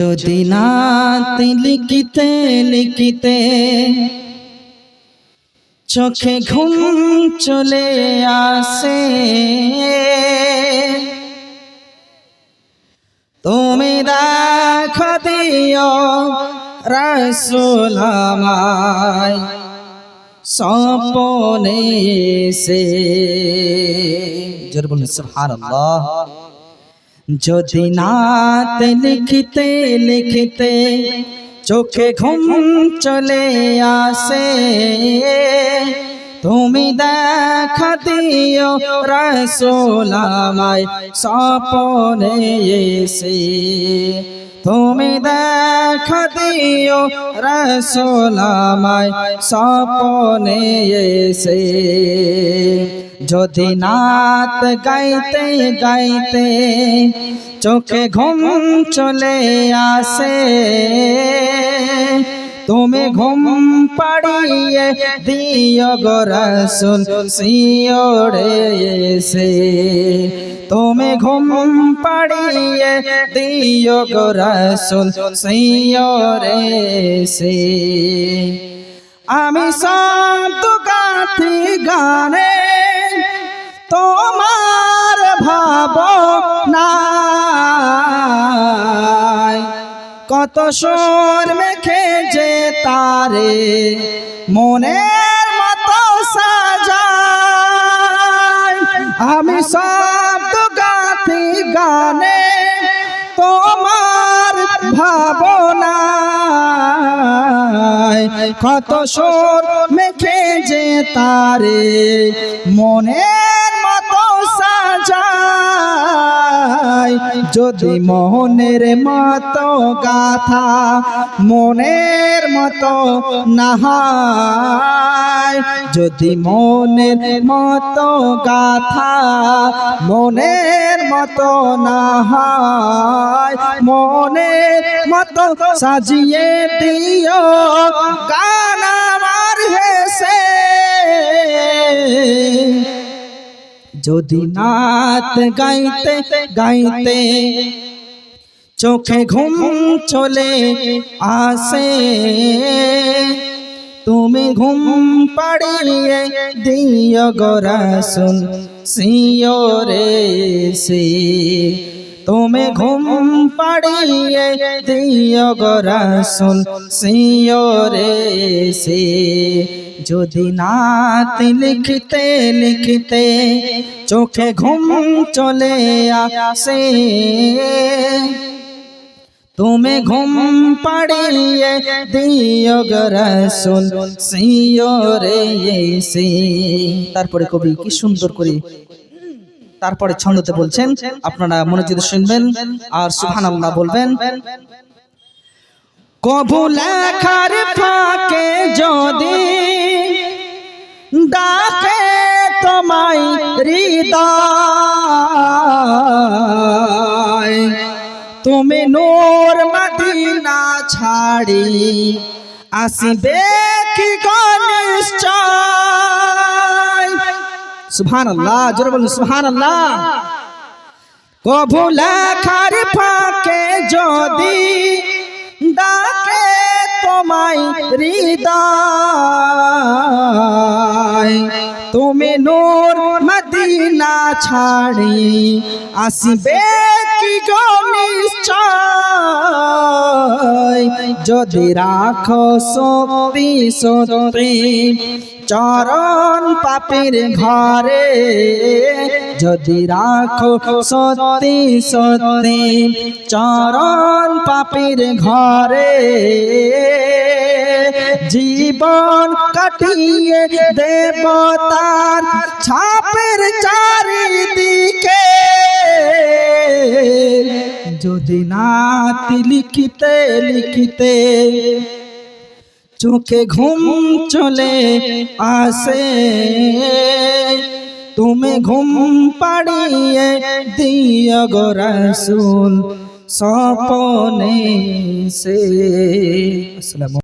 যদি নাত লিখিতে লিখিতে চোখে ঘুম চলে আসে তুমি দেখো দিও রসুল আমায় সপনে সে জোর বলুন সুবহানাল্লাহ যদি নাত লিখিতে লিখিতে চোখে ঘুম চলে আসে, তুমি দেখা দিও রসোল আমায় সপনে এসে। তুমি দেখা দিও রসোল আমায় সপনে এসে। যদি নাত গাইতে গাইতে চোখে ঘুম চলে আসে তুমি ঘুম পাড়িয়ে দিও গো রসুল সিওড়ে এসে। তুমি ঘুম পাড়িয়ে দিও গো রসুল সিওড়ে এসে। আমি সব কত সুর মেখে যে তারে মনের মতো সাজায়। আমি সব গাথি গানে তোমার ভাবনা কত সুর মেখে যে তারে মনের যদি মোহনের মতো গাথা, মনের মতো নাহায় যদি মনের মতো গাথা, মনের মতো নাহায় মনের মতো সাজিয়ে দিও, গান আমার হেসে। যদি নাত গাইতে গাইতে চোখে ঘুম চলে আসে। তুমি ঘুম পাড়িয়ে দিও গরাসুন সিওরে সে। তুমি ঘুম পাড়িয়ে দিও গরাসুন সিওরে সে। যদি নাত লিখতে লিখতে চোখে ঘুম চলে আসে, তুমি ঘুম পাড়িয়ে দিও রসুল, সিওরে এসে। তারপরে কবি কি সুন্দর করে, তারপরে ছন্দতে বলছেন, আপনারা মনোযোগ শুনবেন আর সুবহানাল্লাহ বলবেন। কবু লেখার তুমি নূর মদিনা ছাড়ি। আসিবে কি গনিশ্চয় সুবহানাল্লাহ জোরে বলুন সুবহানাল্লাহ। কবু লেখার ফাঁকে যদি ডাকে তোমায় হৃদয়। তুমি নূর মদিনা ছাড়ি আসবে কি গো নিশ্চয়? যদি রাখো সত্যি সত্যি চরণ পাপের ঘরে যদি রাখো সত্যি সত্যি চরণ পাপির ঘরে, জীবন কাটিয়ে দেবতার ছাপের চারিদিকে। যদি নাত লিখিতে লিখিতে চোখে ঘুম চলে আসে তুমি ঘুম পাড়িয়ে দিয় গো রসুল। সপনে সে আসসালামু